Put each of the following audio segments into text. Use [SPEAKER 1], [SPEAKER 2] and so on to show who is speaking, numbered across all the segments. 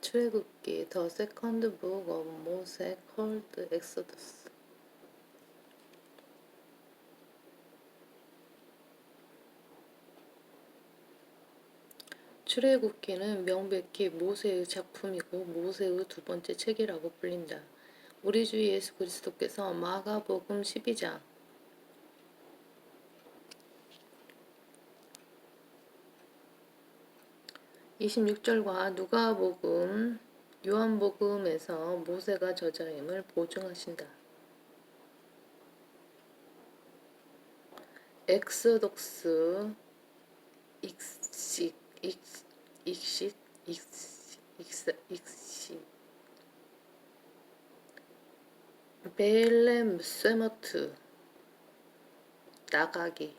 [SPEAKER 1] 출애굽기 The Second Book of Moses called Exodus 출애굽기는 명백히 모세의 작품이고 모세의 두 번째 책이라고 불린다. 우리 주 예수 그리스도께서 마가복음 12장 26절과 누가복음, 요한복음에서 모세가 저자임을 보증하신다. 엑스독스 익식 익식 익식 익식 익식 벨렘 쇠머트 나가기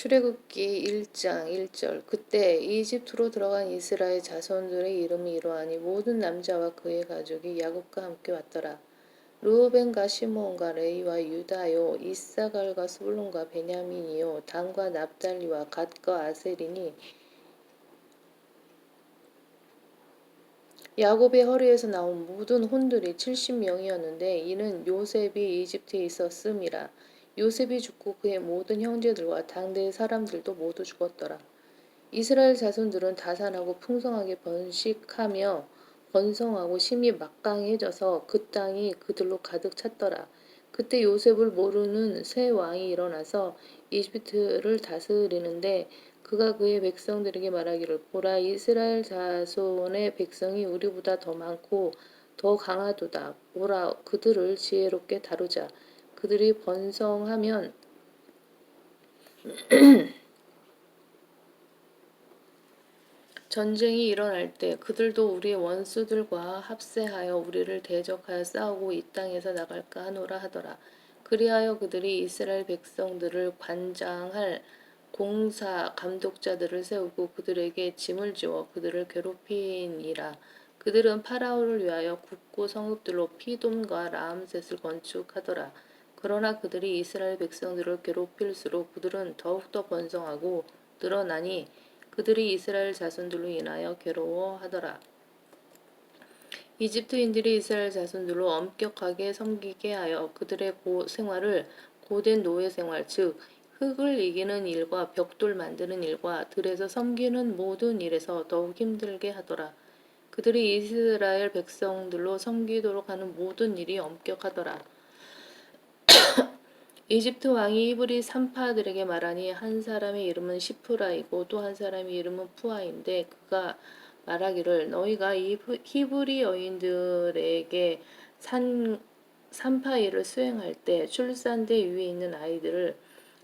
[SPEAKER 1] 출애굽기 1장 1절 그때 이집트로 들어간 이스라엘 자손들의 이름이 이러하니 모든 남자와 그의 가족이 야곱과 함께 왔더라. 루벤과 시몬과 레이와 유다요 이사갈과 스불론과 베냐민이요 단과 납달리와 갓과 아셀이니 야곱의 허리에서 나온 모든 혼들이 70명이었는데 이는 요셉이 이집트에 있었음이라 요셉이 죽고 그의 모든 형제들과 당대의 사람들도 모두 죽었더라. 이스라엘 자손들은 다산하고 풍성하게 번식하며 번성하고 심히 막강해져서 그 땅이 그들로 가득 찼더라. 그때 요셉을 모르는 새 왕이 일어나서 이집트를 다스리는데 그가 그의 백성들에게 말하기를 보라 이스라엘 자손의 백성이 우리보다 더 많고 더 강하도다. 보라 그들을 지혜롭게 다루자. 그들이 번성하면 전쟁이 일어날 때 그들도 우리의 원수들과 합세하여 우리를 대적하여 싸우고 이 땅에서 나갈까 하노라 하더라. 그리하여 그들이 이스라엘 백성들을 관장할 공사 감독자들을 세우고 그들에게 짐을 지워 그들을 괴롭히니라. 그들은 파라오를 위하여 국고 성읍들로 피돔과 라암셋을 건축하더라. 그러나 그들이 이스라엘 백성들을 괴롭힐수록 그들은 더욱더 번성하고 늘어나니 그들이 이스라엘 자손들로 인하여 괴로워하더라. 이집트인들이 이스라엘 자손들로 엄격하게 섬기게 하여 그들의 고 생활을 고된 노예 생활 즉 흙을 이기는 일과 벽돌 만드는 일과 들에서 섬기는 모든 일에서 더욱 힘들게 하더라. 그들이 이스라엘 백성들로 섬기도록 하는 모든 일이 엄격하더라. 이집트 왕이 히브리 산파들에게 말하니 한 사람의 이름은 시프라이고 또 한 사람의 이름은 푸아인데 그가 말하기를 너희가 이 히브리 여인들에게 산 산파 일을 수행할 때 출산대 위에 있는 아이들을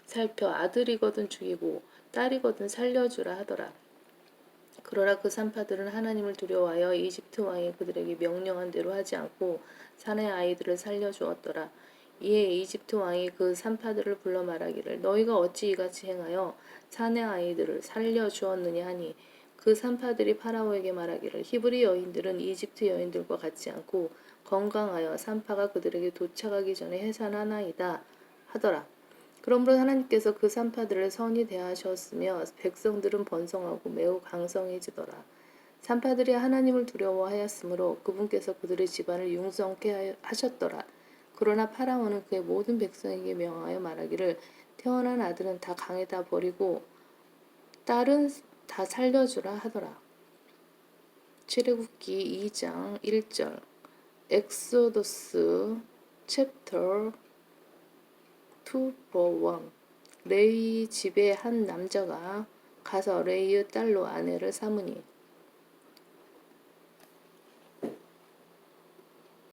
[SPEAKER 1] 살펴 아들이거든 죽이고 딸이거든 살려주라 하더라. 그러나 그 산파들은 하나님을 두려워하여 이집트 왕이 그들에게 명령한 대로 하지 않고 산의 아이들을 살려주었더라. 이에 이집트 왕이 그 산파들을 불러 말하기를 너희가 어찌 이같이 행하여 산의 아이들을 살려 주었느냐 하니 그 산파들이 파라오에게 말하기를 히브리 여인들은 이집트 여인들과 같지 않고 건강하여 산파가 그들에게 도착하기 전에 해산하나이다 하더라. 그러므로 하나님께서 그 산파들을 선히 대하셨으며 백성들은 번성하고 매우 강성해지더라. 산파들이 하나님을 두려워하였으므로 그분께서 그들의 집안을 융성케 하셨더라. 그러나 파라오는 그의 모든 백성에게 명하여 말하기를 태어난 아들은 다 강에다 버리고 딸은 다 살려주라 하더라. 출애굽기 2장 1절 엑소더스 챕터 2 1 레이 집에 한 남자가 가서 레이의 딸로 아내를 삼으니